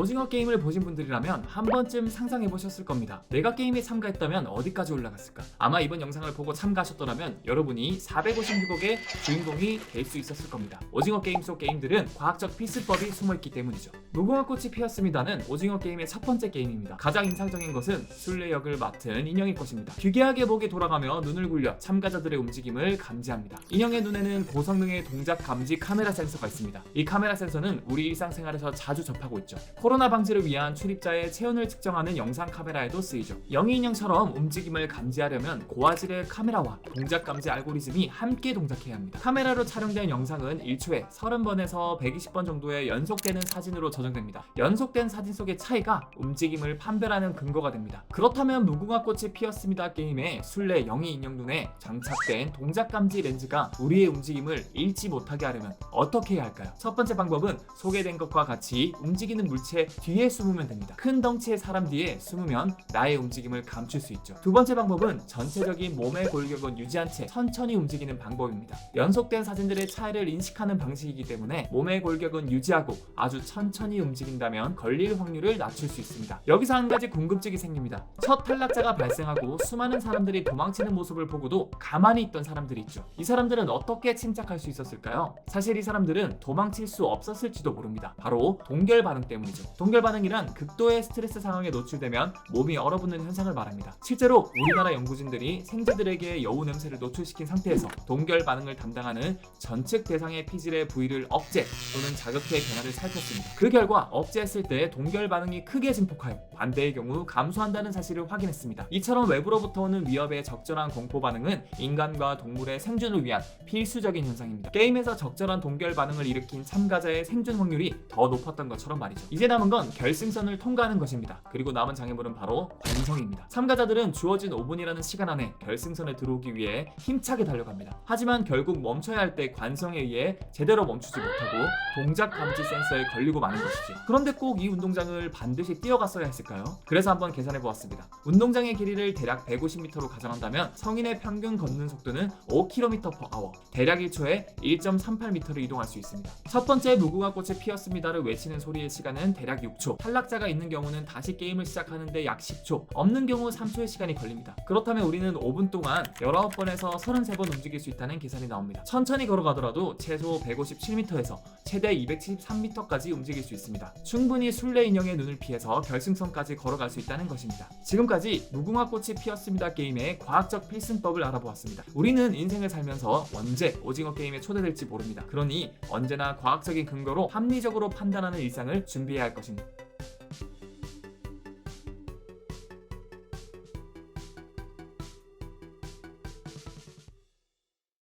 오징어 게임을 보신 분들이라면 한 번쯤 상상해 보셨을 겁니다. 내가 게임에 참가했다면 어디까지 올라갔을까? 아마 이번 영상을 보고 참가하셨더라면 여러분이 456억의 주인공이 될 수 있었을 겁니다. 오징어 게임 속 게임들은 과학적 필수법이 숨어있기 때문이죠. 무궁화 꽃이 피었습니다는 오징어 게임의 첫 번째 게임입니다. 가장 인상적인 것은 술래 역을 맡은 인형의 것입니다. 기괴하게 목에 돌아가며 눈을 굴려 참가자들의 움직임을 감지합니다. 인형의 눈에는 고성능의 동작 감지 카메라 센서가 있습니다. 이 카메라 센서는 우리 일상생활에서 자주 접하고 있죠. 코로나 방지를 위한 출입자의 체온을 측정하는 영상 카메라에도 쓰이죠. 영희 인형처럼 움직임을 감지하려면 고화질의 카메라와 동작 감지 알고리즘이 함께 동작해야 합니다. 카메라로 촬영된 영상은 1초에 30번에서 120번 정도의 연속되는 사진으로 저장됩니다. 연속된 사진 속의 차이가 움직임을 판별하는 근거가 됩니다. 그렇다면 무궁화 꽃이 피었습니다 게임의 술래 영희 인형 눈에 장착된 동작 감지 렌즈가 우리의 움직임을 잃지 못하게 하려면 어떻게 해야 할까요? 첫 번째 방법은 소개된 것과 같이 움직이는 물체 뒤에 숨으면 됩니다. 큰 덩치의 사람 뒤에 숨으면 나의 움직임을 감출 수 있죠. 두 번째 방법은 전체적인 몸의 골격은 유지한 채 천천히 움직이는 방법입니다. 연속된 사진들의 차이를 인식하는 방식이기 때문에 몸의 골격은 유지하고 아주 천천히 움직인다면 걸릴 확률을 낮출 수 있습니다. 여기서 한 가지 궁금증이 생깁니다. 첫 탈락자가 발생하고 수많은 사람들이 도망치는 모습을 보고도 가만히 있던 사람들이 있죠. 이 사람들은 어떻게 침착할 수 있었을까요? 사실 이 사람들은 도망칠 수 없었을지도 모릅니다. 바로 동결 반응 때문이죠. 동결 반응이란 극도의 스트레스 상황에 노출되면 몸이 얼어붙는 현상을 말합니다. 실제로 우리나라 연구진들이 생쥐들에게 여우 냄새를 노출시킨 상태에서 동결 반응을 담당하는 전측 대상의 피질의 부위를 억제 또는 자극해 변화를 살폈습니다. 그 결과 억제했을 때 동결 반응이 크게 증폭하여 반대의 경우 감소한다는 사실을 확인했습니다. 이처럼 외부로부터 오는 위협에 적절한 공포 반응은 인간과 동물의 생존을 위한 필수적인 현상입니다. 게임에서 적절한 동결 반응을 일으킨 참가자의 생존 확률이 더 높았던 것처럼 말이죠. 이제 남은 건 결승선을 통과하는 것입니다. 그리고 남은 장애물은 바로 완성입니다. 참가자들은 주어진 5분이라는 시간 안에 결승선에 들어오기 위해 힘차게 달려갑니다. 하지만 결국 멈춰야 할 때 관성에 의해 제대로 멈추지 못하고 동작 감지 센서에 걸리고 마는 것이지. 그런데 꼭 이 운동장을 반드시 뛰어갔어야 했을까요? 그래서 한번 계산해 보았습니다. 운동장의 길이를 대략 150m로 가정한다면 성인의 평균 걷는 속도는 5km/h, 대략 1초에 1.38m를 이동할 수 있습니다. 첫 번째 무궁화 꽃이 피었습니다를 외치는 소리의 시간은 대략 6초. 탈락자가 있는 경우는 다시 게임을 시작하는데 약 10초, 없는 경우 3초의 시간이 걸립니다. 그렇다면 우리는 5분 동안 19번에서 33번 움직일 수 있다는 계산이 나옵니다. 천천히 걸어가더라도 최소 157m에서 최대 273m까지 움직일 수 있습니다. 충분히 술래 인형의 눈을 피해서 결승선까지 걸어갈 수 있다는 것입니다. 지금까지 무궁화 꽃이 피었습니다 게임의 과학적 필승법을 알아보았습니다. 우리는 인생을 살면서 언제 오징어 게임에 초대될지 모릅니다. 그러니 언제나 과학적인 근거로 합리적으로 판단하는 일상을 준비해야 할 것입니다.